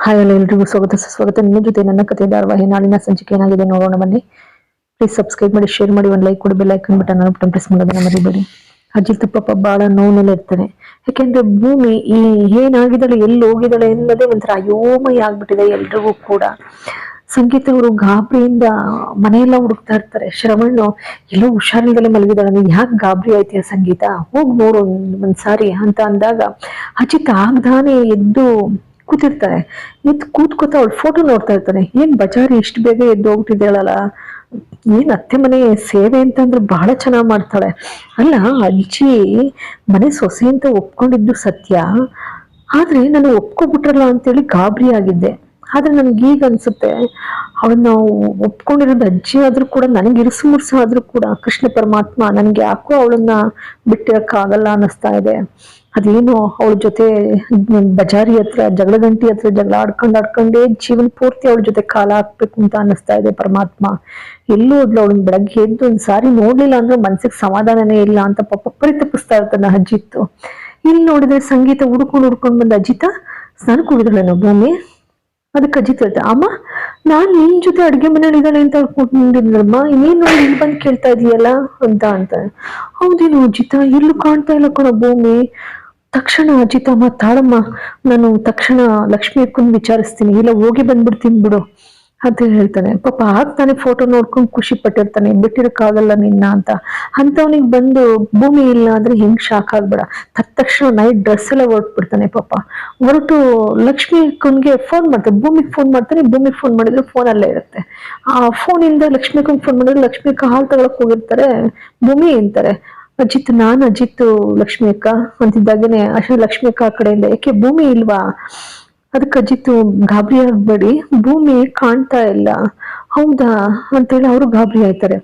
Hi ಎಲ್ಲ ಎಲ್ರಿಗೂ ಸ್ವಾಗತ. ಸುಸ್ವಾಗತ ನಿಮ್ಮ ಜೊತೆ ನನ್ನ ಕಥೆ ಧಾರವಾಹಿ ನಾಳಿನ ಸಂಚಿಕೆ ಏನಾಗಿದೆ ನೋಡೋಣ ಬನ್ನಿ. ಪ್ಲೀಸ್ ಸಬ್ಸ್ಕ್ರೈಬ್ ಮಾಡಿ ಶೇರ್ ಮಾಡಿ, ಒಂದು ಲೈಕ್ ಕೊಡಿ bell icon button button press ಮಾಡೋದನ್ನ ಮರಿಬೇಡಿ. ಅಜ್ಜಿ ಪಾಪ ಬಹಳ ನೋವಿನಲ್ಲಿ ಇರ್ತಾನೆ ಯಾಕೆಂದ್ರೆ ಭೂಮಿ ಈ ಏನಾಗಿದ್ದಾಳೆ, ಎಲ್ಲಿ ಹೋಗಿದ್ದಾಳೆ ಎನ್ನೋದೇ ಒಂಥರ ಅಯೋಮಯ ಆಗ್ಬಿಟ್ಟಿದೆ ಎಲ್ರಿಗೂ ಕೂಡ. ಸಂಗೀತ ಅವರು ಗಾಬರಿಯಿಂದ ಮನೆಯೆಲ್ಲ ಹುಡುಕ್ತಾ ಇರ್ತಾರೆ. ಶ್ರವಣ್ಣು ಎಲ್ಲೋ ಹುಷಾರಿಲ್ದಲೆ ಮಲಗಿದಾಳೆ. ಯಾಕೆ ಗಾಬರಿ ಆಯ್ತೀಯ ಸಂಗೀತ? ಹೋಗಿ ನೋಡು ಒಂದ್- ಒಂದ್ಸಾರಿ ಅಂತ ಅಂದಾಗ ಅಜಿತ್ ಆಗ್ದಾನೆ ಎದ್ದು ಕೂತಿರ್ತಾರೆ ಎದ್ದು ಕೂತ್ಕೋತ ಅವಳು ಫೋಟೋ ನೋಡ್ತಾ ಇರ್ತಾನೆ. ಏನ್ ಬಜಾರಿ ಇಷ್ಟು ಬೇಗ ಎದ್ದು ಹೋಗ್ತಿದ್ದಾಳಲ್ಲ ಏನ್ ಅತ್ತೆ ಮನೆ ಸೇವೆ ಅಂತಂದ್ರೆ ಬಹಳ ಚೆನ್ನಾಗಿ ಮಾಡ್ತಾಳೆ. ಅಲ್ಲ, ಅಜ್ಜಿ ಮನೆ ಸೊಸೆ ಅಂತ ಒಪ್ಕೊಂಡಿದ್ದು ಸತ್ಯ. ಆದ್ರೆ ನಾನು ಒಪ್ಕೊಬಿಟ್ರಲ್ಲ ಅಂತೇಳಿ ಗಾಬರಿ ಆಗಿದ್ದೆ. ಆದ್ರೆ ನನ್ಗೆ ಈಗ ಅನ್ಸುತ್ತೆ ಅವಳನ್ನ ಒಪ್ಕೊಂಡಿರೋದು ಅಜ್ಜಿ ಆದ್ರೂ ಕೂಡ, ನನಗೆ ಇರಿಸು ಮುರ್ಸು ಆದ್ರೂ ಕೂಡ ಕೃಷ್ಣ ಪರಮಾತ್ಮ ನನ್ಗೆ ಯಾಕೋ ಅವಳನ್ನ ಬಿಟ್ಟಿರಕ್ಕಾಗಲ್ಲ ಅನ್ನಿಸ್ತಾ ಇದೆ. ಅದೇನು ಅವಳ ಜೊತೆ ಬಜಾರಿ ಹತ್ರ ಜಗಳ ಗಂಟಿ ಹತ್ರ ಜಗಳ ಆಡ್ಕೊಂಡು ಆಡ್ಕೊಂಡೇ ಜೀವನ ಪೂರ್ತಿ ಅವಳ ಜೊತೆ ಕಾಲ ಹಾಕ್ಬೇಕು ಅಂತ ಅನ್ನಿಸ್ತಾ ಇದೆ ಪರಮಾತ್ಮ. ಎಲ್ಲೂ ಹೋದ್ಲು ಅವಳನ್ನ ಬೆಳಗ್ಗೆ ಎದ್ದು ಒಂದ್ ಸಾರಿ ನೋಡ್ಲಿಲ್ಲ ಅಂದ್ರೆ ಮನ್ಸಿಗೆ ಸಮಾಧಾನನೇ ಇಲ್ಲ ಅಂತ ಪಾಪ ಪರಿತಪಿಸ್ತಾ ಇರ್ತಾನೆ ಅಜ್ಜಿತ್ತು ಇಲ್ಲಿ ನೋಡಿದ್ರೆ ಸಂಗೀತ ಹುಡ್ಕೊಂಡು ಹುಡ್ಕೊಂಡ್ ಬಂದ ಅಜಿತ ಸ್ನಾನಕ್ಕೆ ಹೋಗಿದ್ಳೇನೋ ಭೂಮಿ ಅದಕ್ಕೆ ಅಜಿತ್ ಹೇಳ್ತಾ, ಅಮ್ಮ ನಾನ್ ನಿನ್ ಜೊತೆ ಅಡ್ಗೆ ಮನೇಲಿ ಇದ್ದಾಳೆ ಅಂತ ಅನ್ಕೊಂಡಿದ್ನಮ್ಮ ಇನ್ನೇನು ಇಲ್ಲಿ ಬಂದು ಕೇಳ್ತಾ ಇದೀಯಲ್ಲ ಅಂತ ಅಂತ. ಹೌದೇನು ಅಜಿತ ಎಲ್ಲೂ ಕಾಣ್ತಾ ಇಲ್ಲ ಕಣ ಭೂಮಿ. ತಕ್ಷಣ ಅಜಿತ ತಾಳಮ್ಮ ನಾನು ತಕ್ಷಣ ಲಕ್ಷ್ಮಿ ಅಕ್ಕನ್ ವಿಚಾರಿಸ್ತೀನಿ. ಇಲ್ಲ, ಹೋಗಿ ಬಂದ್ಬಿಡ್ತೀನಿ ಬಿಡು. ಅಂತ ಹೇಳ್ತಾನೆ, ಪಾಪ ಆಗ್ತಾನೆ ಫೋಟೋ ನೋಡ್ಕೊಂಡು ಖುಷಿ ಪಟ್ಟಿರ್ತಾನೆ ಬಿಟ್ಟಿರಕ್ಕಾಗಲ್ಲ ನಿನ್ನ ಅಂತ. ಅಂತವನಿಗೆ ಬಂದು ಭೂಮಿ ಇಲ್ಲ ಅಂದ್ರೆ ಹೆಂಗ್ ಶಾಕ್ ಆಗ್ಬೇಡ. ತಕ್ಷಣ ನೈಟ್ ಡ್ರೆಸ್ ಎಲ್ಲ ಹೊರಟ್ಬಿಡ್ತಾನೆ ಪಾಪ. ಹೊರಟು ಲಕ್ಷ್ಮಿ ಕುನ್ಗೆ ಫೋನ್ ಮಾಡ್ತಾನೆ ಭೂಮಿಗೆ ಫೋನ್ ಮಾಡ್ತಾನೆ ಭೂಮಿಗೆ ಫೋನ್ ಮಾಡಿದ್ರೆ ಫೋನ್ ಅಲ್ಲೇ ಇರುತ್ತೆ. ಆ ಫೋನಿಂದ ಲಕ್ಷ್ಮಿ ಕುನ್ ಫೋನ್ ಮಾಡಿದ್ರೆ ಲಕ್ಷ್ಮಿ ಕಾಲ್ ತಗೊಳಕ್ ಹೋಗಿರ್ತಾರೆ, ಭೂಮಿ ಅಂತಾರೆ. ಅಜಿತ್, ನಾನು ಅಜಿತ್ ಲಕ್ಷ್ಮಿ ಅಕ್ಕ ಅಂತಿದ್ದಾಗೇನೆ ಅಶ ಲಕ್ಷ್ಮಿ ಅಕ್ಕ ಆ ಕಡೆಯಿಂದ. ಯಾಕೆ ಭೂಮಿ ಇಲ್ವಾ? ಅದಕ್ಕೆ ಅಜಿತ್, ಗಾಬರಿ ಆಗ್ಬೇಡಿ, ಭೂಮಿ ಕಾಣ್ತಾ ಇಲ್ಲ. ಹೌದಾ? ಅಂತೇಳಿ ಅವರು ಗಾಬರಿ ಆಯ್ತಾರೆ.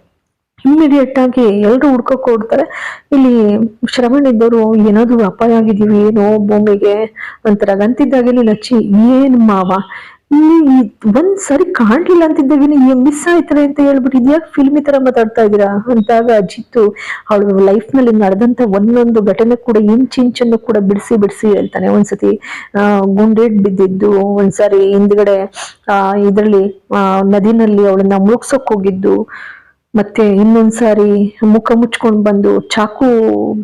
ಇಮಿಡಿಯೇಟ್ ಆಗಿ ಎಲ್ಲರೂ ಹುಡ್ಕೋಕ್ ಓಡ್ತಾರೆ ಇಲ್ಲಿ ಶ್ರವಣ್ ಇದ್ದವರು ಏನಾದ್ರು ಅಪಾಯ ಆಗಿದೀವಿ ಏನೋ ಭೂಮಿಗೆ ಅಂತಾರ ಗಂತಿದ್ದಾಗೆಲ್ಲ ಲಚ್ಚಿ, ಏನ್ ಮಾವ? ಇಲ್ಲಿ ಒಂದ್ ಸರಿ ಕಾಣ್ಲಿಲ್ಲ ಅಂತಿದ್ದೇವಿನ ಮಿಸ್ ಆಯ್ತಾರೆ ಅಂತ ಹೇಳ್ಬಿಟ್ಟು ಇದ್ಯಾಕೆ ಫಿಲ್ಮಿ ತರ ಮಾತಾಡ್ತಾ ಇದೀರಾ ಅಂತಾಗ ಅಜಿತ್ತು ಅವಳು ಲೈಫ್ನಲ್ಲಿ ನಡೆದಂತ ಒಂದೊಂದು ಘಟನೆ ಕೂಡ ಇಂಚಿಂಚನ್ನು ಕೂಡ ಬಿಡಿಸಿ ಬಿಡಿಸಿ ಹೇಳ್ತಾನೆ. ಒಂದ್ಸತಿ ಗುಂಡೇಟ್ ಬಿದ್ದಿದ್ದು, ಒಂದ್ಸರಿ ಹಿಂದ್ಗಡೆ, ಆ, ಇದ್ರಲ್ಲಿ, ಆ, ನದಿನಲ್ಲಿ ಅವಳನ್ನ ಮುಳುಗ್ಸೋಕ್ ಹೋಗಿದ್ದು, ಮತ್ತೆ ಇನ್ನೊಂದ್ಸಾರಿ ಮುಖ ಮುಚ್ಕೊಂಡ್ ಬಂದು ಚಾಕು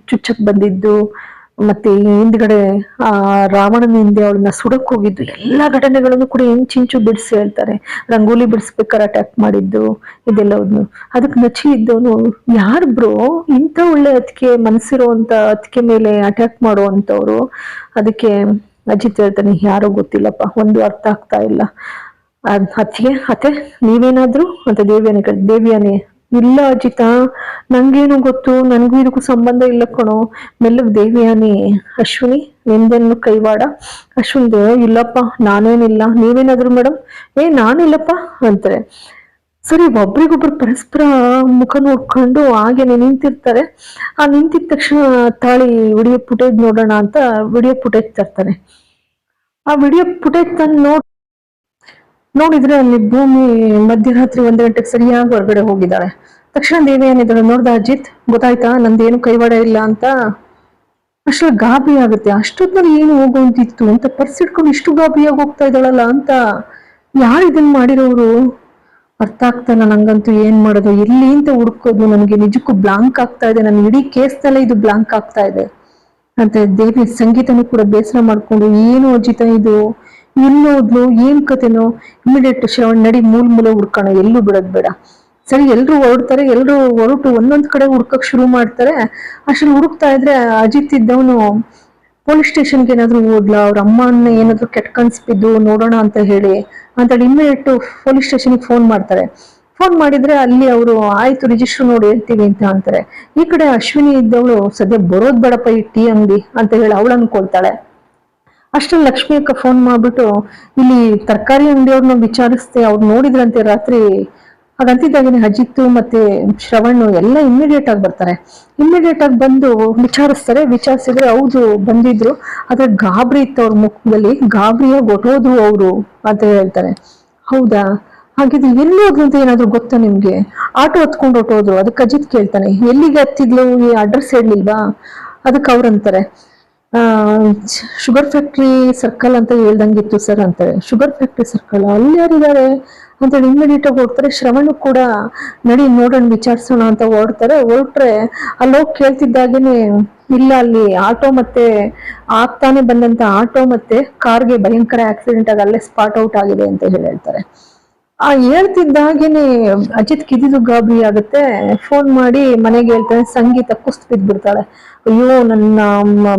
ಚುಚ್ಚಕ್ ಬಂದಿದ್ದು ಮತ್ತೆ ಹಿಂದ್ಗಡೆ, ಆ ರಾವಣನ ಹಿಂದೆ ಅವಳನ್ನ ಸುಡಕ್ ಹೋಗಿದ್ದು, ಎಲ್ಲಾ ಘಟನೆಗಳನ್ನು ಕೂಡ ಹೆಂಚಿಂಚು ಬಿಡಿಸಿ ಹೇಳ್ತಾರೆ. ರಂಗೋಲಿ ಬಿಡಿಸ್ಬೇಕಾದ್ರೆ ಅಟ್ಯಾಕ್ ಮಾಡಿದ್ದು ಇದೆಲ್ಲವನ್ನು ಅದಕ್ಕೆ ನಚಿ ಇದ್ದವನು ಯಾರು ಬ್ರೋ ಇಂಥ ಒಳ್ಳೆ ಅದಕ್ಕೆ ಮನಸ್ಸಿರುವಂತ ಅದಕ್ಕೆ ಮೇಲೆ ಅಟ್ಯಾಕ್ ಮಾಡುವಂತವ್ರು ಅದಕ್ಕೆ ಅಜಿತ್ ಹೇಳ್ತಾನೆ, ಯಾರೋ ಗೊತ್ತಿಲ್ಲಪ್ಪ, ಒಂದು ಅರ್ಥ ಆಗ್ತಾ ಇಲ್ಲ. ಅತ್ತಿಗೆ ಅತ್ತೆ ನೀವೇನಾದ್ರು? ಅಂತ ದೇವಿಯನೇ ದೇವಿಯನ್ನೇ ದೇವಿಯನೇ ಇಲ್ಲ ಅಜಿತ, ನಂಗೇನು ಗೊತ್ತು? ನನಗೂ ಇದಕ್ಕೂ ಸಂಬಂಧ ಇಲ್ಲ ಕಣೋ. ಮೆಲ್ಲಗ್ ದೇವಿಯಾನಿ, ಅಶ್ವಿನಿ ನಿಂದೇನು ಕೈವಾಡ. ಅಶ್ವಿನ್ ಇಲ್ಲಪ್ಪ, ನಾನೇನಿಲ್ಲ. ನೀವೇನಾದ್ರು ಮೇಡಮ್ ಏ, ನಾನಿಲ್ಲಪ್ಪ, ಅಂತಾರೆ. ಸರಿ, ಒಬ್ರಿಗೊಬ್ರು ಪರಸ್ಪರ ಮುಖ ನೋಡ್ಕೊಂಡು ಹಾಗೇನೆ ನಿಂತಿರ್ತಾರೆ. ಆ ನಿಂತಿದ ತಕ್ಷಣ ತಾಳಿ ವಿಡಿಯೋ ಫುಟೇಜ್ ನೋಡೋಣ ಅಂತ ವಿಡಿಯೋ ಫುಟೇಜ್ ತರ್ತಾರೆ. ಆ ವಿಡಿಯೋ ಫುಟೇಜ್ ತಂದು ನೋಡ್ ನೋಡಿದ್ರೆ ಅಲ್ಲಿ ಭೂಮಿ ಮಧ್ಯರಾತ್ರಿ ಒಂದ್ ಗಂಟೆಗೆ ಸರಿಯಾಗಿ ಹೊರಗಡೆ ಹೋಗಿದ್ದಾಳೆ. ತಕ್ಷಣ ದೇವಿ ಏನಿದ್ದಾಳೆ ನೋಡ್ದ, ಅಜಿತ್, ಗೊತ್ತಾಯ್ತಾ? ನಂದೇನು ಕೈವಾಡ ಇಲ್ಲ ಅಂತ? ಅಷ್ಟೇ ಗಾಬಿ ಆಗುತ್ತೆ. ಅಷ್ಟೊತ್ತಿನಲ್ಲಿ ಏನು ಹೋಗುವಂತಿತ್ತು? ಅಂತ ಪರ್ಸ್ ಇಷ್ಟು ಗಾಬಿಯಾಗಿ ಹೋಗ್ತಾ ಇದ್ದಾಳಲ್ಲ ಅಂತ ಯಾರು ಇದನ್ನ ಮಾಡಿರೋರು? ಅರ್ಥ ಆಗ್ತಾನ ನಂಗಂತೂ. ಏನ್ ಮಾಡೋದು? ಎಲ್ಲಿ ಅಂತ ಹುಡುಕೋದು ನನಗೆ. ನಿಜಕ್ಕೂ ಬ್ಲಾಂಕ್ ಆಗ್ತಾ ಇದೆ. ನನ್ನ ಇಡೀ ಕೇಸ್ನಲ್ಲೇ ಇದು ಬ್ಲಾಂಕ್ ಆಗ್ತಾ ಇದೆ. ಅಂತ ದೇವಿ ಸಂಗೀತನೂ ಕೂಡ ಬೇಸರ ಮಾಡ್ಕೊಂಡು, ಏನು ಅಜಿತ ಇದು? ಎಲ್ಲೋದ್ಲು ಏನ್ ಕತೆನೋ ಇಮಿಡಿಯೇಟ್ ಶ್ರವಣ್ ನಡಿ ಮೂಲ್ ಮೂಲ ಹುಡ್ಕೋಣ, ಎಲ್ಲೂ ಬಿಡೋದ್ ಬೇಡ. ಸರಿ ಎಲ್ಲರೂ ಹೊರಡ್ತಾರೆ ಎಲ್ಲರೂ ಹೊರಟು ಒಂದೊಂದ್ ಕಡೆ ಹುಡ್ಕಕ್ ಶುರು ಮಾಡ್ತಾರೆ. ಅಷ್ಟ್ರಲ್ಲಿ ಹುಡುಕ್ತಾ ಇದ್ರೆ ಅಜಿತ್ ಇದ್ದವನು ಪೊಲೀಸ್ ಸ್ಟೇಷನ್ಗೆ ಏನಾದ್ರು ಹೋದ್ಲ, ಅವ್ರ ಅಮ್ಮನ ಏನಾದ್ರು ಕೆಟ್ಟ ಕನ್ಸ್ಬಿದ್ದು ನೋಡೋಣ ಅಂತ ಹೇಳಿ ಅಂತೇಳಿ ಇಮಿಡಿಯೇಟ್ ಪೊಲೀಸ್ ಸ್ಟೇಷನ್ಗೆ ಫೋನ್ ಮಾಡ್ತಾರೆ. ಫೋನ್ ಮಾಡಿದ್ರೆ ಅಲ್ಲಿ ಅವರು, ಆಯ್ತು ರಿಜಿಸ್ಟರ್ ನೋಡಿ, ಹೇಳ್ತೀವಿ ಅಂತ ಅಂತಾರೆ. ಈ ಕಡೆ ಅಶ್ವಿನಿ ಇದ್ದವಳು, ಸದ್ಯ ಬರೋದ್ ಬೇಡಪ್ಪ ಈ ಟೀ ಅಂಗಡಿ ಅಂತ ಹೇಳಿ ಅವಳು ಅನ್ಕೊಳ್ತಾಳೆ ಅಷ್ಟ್ರಲ್ಲಿ ಲಕ್ಷ್ಮಿ ಅಕ್ಕ ಫೋನ್ ಮಾಡ್ಬಿಟ್ಟು, ಇಲ್ಲಿ ತರಕಾರಿ ಅಂಗಡಿಯವ್ರನ್ನ ವಿಚಾರಿಸ್ತೆ, ಅವ್ರು ನೋಡಿದ್ರಂತೆ ರಾತ್ರಿ. ಹಾಗಂತಿದ್ದಾಗೇನೆ ಅಜಿತ್ತು ಮತ್ತೆ ಶ್ರವಣ್ ಎಲ್ಲ ಇಮ್ಮಿಡಿಯೇಟ್ ಆಗಿ ಬರ್ತಾರೆ. ಇಮ್ಮಿಡಿಯೇಟ್ ಆಗಿ ಬಂದು ವಿಚಾರಿಸ್ತಾರೆ. ವಿಚಾರಿಸಿದ್ರೆ ಹೌದು ಬಂದಿದ್ರು. ಆದ್ರೆ ಗಾಬರಿ ಇತ್ತು ಅವ್ರ ಮುಖದಲ್ಲಿ. ಗಾಬರಿಯಾಗಿ ಹೊಟ್ಟೋದ್ರು ಅವರು ಅಂತ ಹೇಳ್ತಾರೆ. ಹೌದಾ? ಹಾಗಿದ್ರೆ ಎಲ್ಲಿ ಹೋದ್ರು ಅಂತ ಏನಾದ್ರು ಗೊತ್ತಾ ನಿಮ್ಗೆ? ಆಟೋ ಹತ್ಕೊಂಡು ಹೊಟ್ಟೋದ್ರು ಅದಕ್ಕೆ ಅಜಿತ್ ಕೇಳ್ತಾನೆ, ಎಲ್ಲಿಗೆ ಹತ್ತಿದ್ಲು? ಈ ಅಡ್ರೆಸ್ ಹೇಳಲಿಲ್ವಾ? ಅದಕ್ಕೆ ಅವ್ರಂತಾರೆ ಶುಗರ್ ಫ್ಯಾಕ್ಟ್ರಿ ಸರ್ಕಲ್ ಅಂತ ಹೇಳ್ದಂಗಿತ್ತು ಸರ್ ಅಂತಾರೆ ಶುಗರ್ ಫ್ಯಾಕ್ಟ್ರಿ ಸರ್ಕಲ್ ಅಲ್ಲಿ ಯಾರಿದ್ದಾರೆ? ಅಂತೇಳಿ ಇಮಿಡಿಯೇಟ್ ಆಗಿ ಹೋಗ್ತಾರೆ. ಶ್ರವಣ್ ಕೂಡ ನಡಿ ನೋಡೋಣ, ವಿಚಾರಿಸೋಣ ಅಂತ ಹೊರಡ್ತಾರೆ. ಹೊರಟ್ರೆ ಅಲ್ಲೋಗಿ ಕೇಳ್ತಿದ್ದಾಗೇನೆ ಇಲ್ಲ, ಅಲ್ಲಿ ಆಟೋ ಮತ್ತೆ ಆಗ್ತಾನೆ ಬಂದಂತ ಆಟೋ ಮತ್ತೆ ಕಾರ್ಗೆ ಭಯಂಕರ ಆಕ್ಸಿಡೆಂಟ್ ಆಗಿ ಅಲ್ಲೇ ಸ್ಪಾಟ್ ಔಟ್ ಆಗಿದೆ ಅಂತ ಹೇಳಿ ಹೇಳ್ತಾರೆ. ಆ ಹೇಳ್ತಿದ್ದಾಗೇನೆ ಅಜಿತ್ ಕಿದಿದು ಗಾಬರಿ ಆಗುತ್ತೆ. ಫೋನ್ ಮಾಡಿ ಮನೆಗೆ ಹೇಳ್ತಾನೆ, ಸಂಗೀತ ಕುಸ್ತ್ ಬಿದ್ಬಿಡ್ತಾಳೆ. ಅಯ್ಯೋ, ನನ್ನ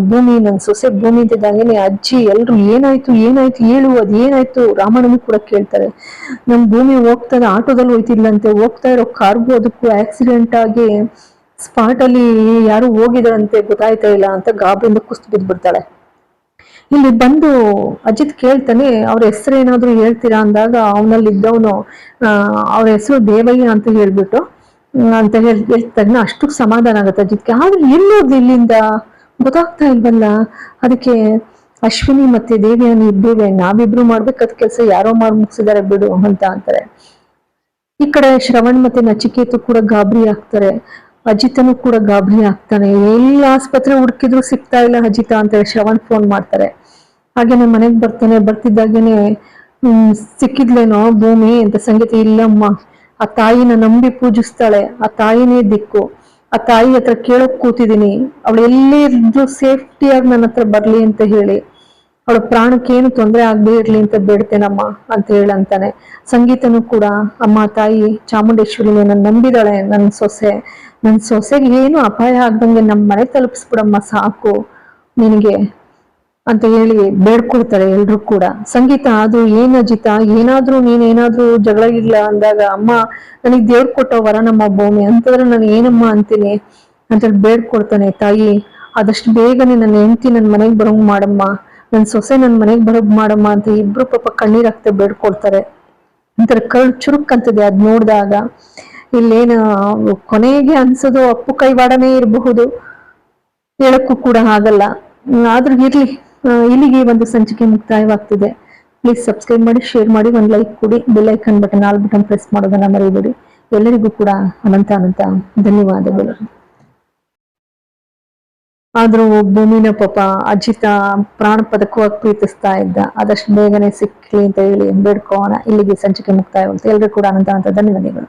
ಭೂಮಿ, ನನ್ನ ಸೊಸೆ ಭೂಮಿ ಅಂತಿದ್ದಾಗೇನೆ ಅಜ್ಜಿ, ಎಲ್ರು ಏನಾಯ್ತು ಏನಾಯ್ತು, ಹೇಳು, ಅದು ಏನಾಯ್ತು ರಾಮಣ್ಣನು ಕೂಡ ಕೇಳ್ತಾರೆ. ನಮ್ ಭೂಮಿ ಹೋಗ್ತಾನೆ, ಆಟೋದಲ್ಲಿ ಹೋಯ್ತಿದ್ಲಂತೆ. ಹೋಗ್ತಾ ಇರೋ ಕಾರ್ಗೂ ಅದಕ್ಕೂ ಆಕ್ಸಿಡೆಂಟ್ ಆಗಿ ಸ್ಪಾಟ್ ಅಲ್ಲಿ ಯಾರು ಹೋಗಿದಾರಂತೆ ಗೊತ್ತಾಯ್ತಾ ಇಲ್ಲ ಅಂತ ಗಾಬರಿಯಿಂದ ಕುಸ್ತ್ ಬಿದ್ಬಿಡ್ತಾಳೆ. ಇಲ್ಲಿ ಬಂದು ಅಜಿತ್ ಕೇಳ್ತಾನೆ, ಅವ್ರ ಹೆಸರು ಏನಾದ್ರು ಹೇಳ್ತೀರಾ ಅಂದಾಗ ಅವನಲ್ಲಿ ಇದ್ದವನು ಅವ್ರ ಹೆಸರು ದೇವಯ್ಯ ಅಂತ ಹೇಳ್ಬಿಟ್ಟು ಅಂತ ಹೇಳಿ, ಹೇಳ್ತಾನೆ. ಅಷ್ಟು ಸಮಾಧಾನ ಆಗುತ್ತೆ ಅಜಿತ್ಗೆ. ಆದ್ರೆ ಎಲ್ಲೋದ್ಲು ಇಲ್ಲಿಂದ? ಗೊತ್ತಾಗ್ತಾ ಇಲ್ವಲ್ಲ? ಅದಕ್ಕೆ ಅಶ್ವಿನಿ ಮತ್ತೆ ದೇವಿಯನ್ನು ಇದ್ದೇವೆ ನಾವಿಬ್ರು ಮಾಡ್ಬೇಕಾದ ಕೆಲಸ ಯಾರೋ ಮಾಡಿ ಮುಗಿಸಿದಾರೆ ಬಿಡು ಅಂತ ಅಂತಾರೆ. ಈ ಕಡೆ ಶ್ರವಣ್ ಮತ್ತೆ ನಚಿಕೇತು ಕೂಡ ಗಾಬರಿ ಆಗ್ತಾರೆ. ಅಜಿತನು ಕೂಡ ಗಾಬರಿ ಆಗ್ತಾನೆ. ಎಲ್ಲಿ ಆಸ್ಪತ್ರೆ ಹುಡುಕಿದ್ರು ಸಿಗ್ತಾ ಇಲ್ಲ ಅಜಿತ ಅಂತ ಹೇಳಿ ಶ್ರವಣ್ ಫೋನ್ ಮಾಡ್ತಾರೆ. ಹಾಗೇನೆ ಮನೆಗೆ ಬರ್ತಾನೆ, ಬರ್ತಿದ್ದಾಗೇನೆ ಸಿಕ್ಕಿದ್ಲೇನೋ ಭೂಮಿ ಅಂತ ಸಂಗೀತ ಇಲ್ಲಮ್ಮ. ಆ ತಾಯಿನ ನಂಬಿ ಪೂಜಿಸ್ತಾಳೆ, ಆ ತಾಯಿನೇ ದಿಕ್ಕು. ಆ ತಾಯಿ ಹತ್ರ ಕೇಳಕ್ ಕೂತಿದೀನಿ ಅವಳು ಎಲ್ಲಿ ಇದ್ರು ಸೇಫ್ಟಿಯಾಗಿ ನನ್ನ ಹತ್ರ ಬರ್ಲಿ ಅಂತ ಹೇಳಿ. ಅವಳ ಪ್ರಾಣಕ್ಕೇನು ತೊಂದರೆ ಆಗದೆ ಇರ್ಲಿ ಅಂತ ಬೇಡ್ತೇನಮ್ಮ ಅಂತ ಹೇಳಂತಾನೆ ಸಂಗೀತನು ಕೂಡ ಅಮ್ಮ, ತಾಯಿ ಚಾಮುಂಡೇಶ್ವರಿ ನನ್ನ ನಂಬಿದಾಳೆ ನನ್ನ ಸೊಸೆ. ನನ್ನ ಸೊಸೆಗೆ ಏನು ಅಪಾಯ ಆಗ್ದಂಗೆ ನಮ್ಮ ಮನೆ ತಲುಪಿಸ್ಬಿಡಮ್ಮ ಸಾಕು. ನಿನಗೆ ಅಂತ ಹೇಳಿ ಬೇಡ್ಕೊಳ್ತಾರೆ ಎಲ್ರು ಕೂಡ. ಸಂಗೀತ ಅದು ಏನ್ ಅಜಿತ? ಏನಾದ್ರೂ ನೀನ್ ಏನಾದ್ರೂ ಜಗಳ ಇಲ್ಲ ಅಂದಾಗ, ಅಮ್ಮ, ನನಗ್ ದೇವ್ರ ಕೊಟ್ಟ ವರ ನಮ್ಮ ಭೂಮಿ, ಅಂತಂದ್ರೆ ನಾನು ಏನಮ್ಮ ಅಂತೀನಿ? ಅಂತೇಳಿ ಬೇಡ್ಕೊಡ್ತಾನೆ ತಾಯಿ. ಆದಷ್ಟು ಬೇಗನೆ ನನ್ನ ಹೆಂಡತಿ ನನ್ನ ಮನೆಗೆ ಬರೋಂಗ್ ಮಾಡಮ್ಮ. ನನ್ನ ಸೊಸೆ ನನ್ನ ಮನೆಗೆ ಬರೋಗ್ ಮಾಡಮ್ಮ ಅಂತ ಇಬ್ರು ಪಾಪ ಕಣ್ಣೀರ್ ಹಾಕ್ತಾ ಬೇಡ್ಕೊಳ್ತಾರೆ. ಒಂಥರ ಕಳ್ ಚುರುಕ್ ಅಂತದೆ ಅದ್ ನೋಡಿದಾಗ. ಇಲ್ಲೇನ, ಕೊನೆಗೆ ಅನ್ಸೋದು ಅಪ್ಪು ಕೈವಾಡನೇ ಇರಬಹುದು. ಹೇಳಕ್ಕೂ ಕೂಡ ಆಗಲ್ಲ. ಆದ್ರೂ ಇರ್ಲಿ. ಇಲ್ಲಿಗೆ ಒಂದು ಸಂಚಿಕೆ ಮುಕ್ತಾಯವಾಗ್ತಿದೆ. ಪ್ಲೀಸ್ ಸಬ್ಸ್ಕ್ರೈಬ್ ಮಾಡಿ ಶೇರ್ ಮಾಡಿ, ಒಂದು ಲೈಕ್ ಕೊಡಿ bell icon button all button press ಮಾಡೋದನ್ನ ಮರೆಯಬೇಡಿ. ಎಲ್ಲರಿಗೂ ಕೂಡ ಅನಂತ ಅನಂತ ಧನ್ಯವಾದಗಳು. ಆದ್ರೂ ಭೂಮಿನ ಪಾಪ ಅಜಿತ ಪ್ರಾಣ ಪದಕವಾಗಿ ಪ್ರೀತಿಸ್ತಾ ಇದ್ದ, ಆದಷ್ಟು ಬೇಗನೆ ಸಿಕ್ಲಿ ಅಂತ ಹೇಳಿ ಬೇಡ್ಕೋಣ ಇಲ್ಲಿಗೆ ಸಂಚಿಕೆ ಮುಕ್ತಾಯವಾಗುತ್ತೆ. ಎಲ್ಲರಿಗೂ ಕೂಡ ಅನಂತ ಅನಂತ ಧನ್ಯವಾದಗಳು.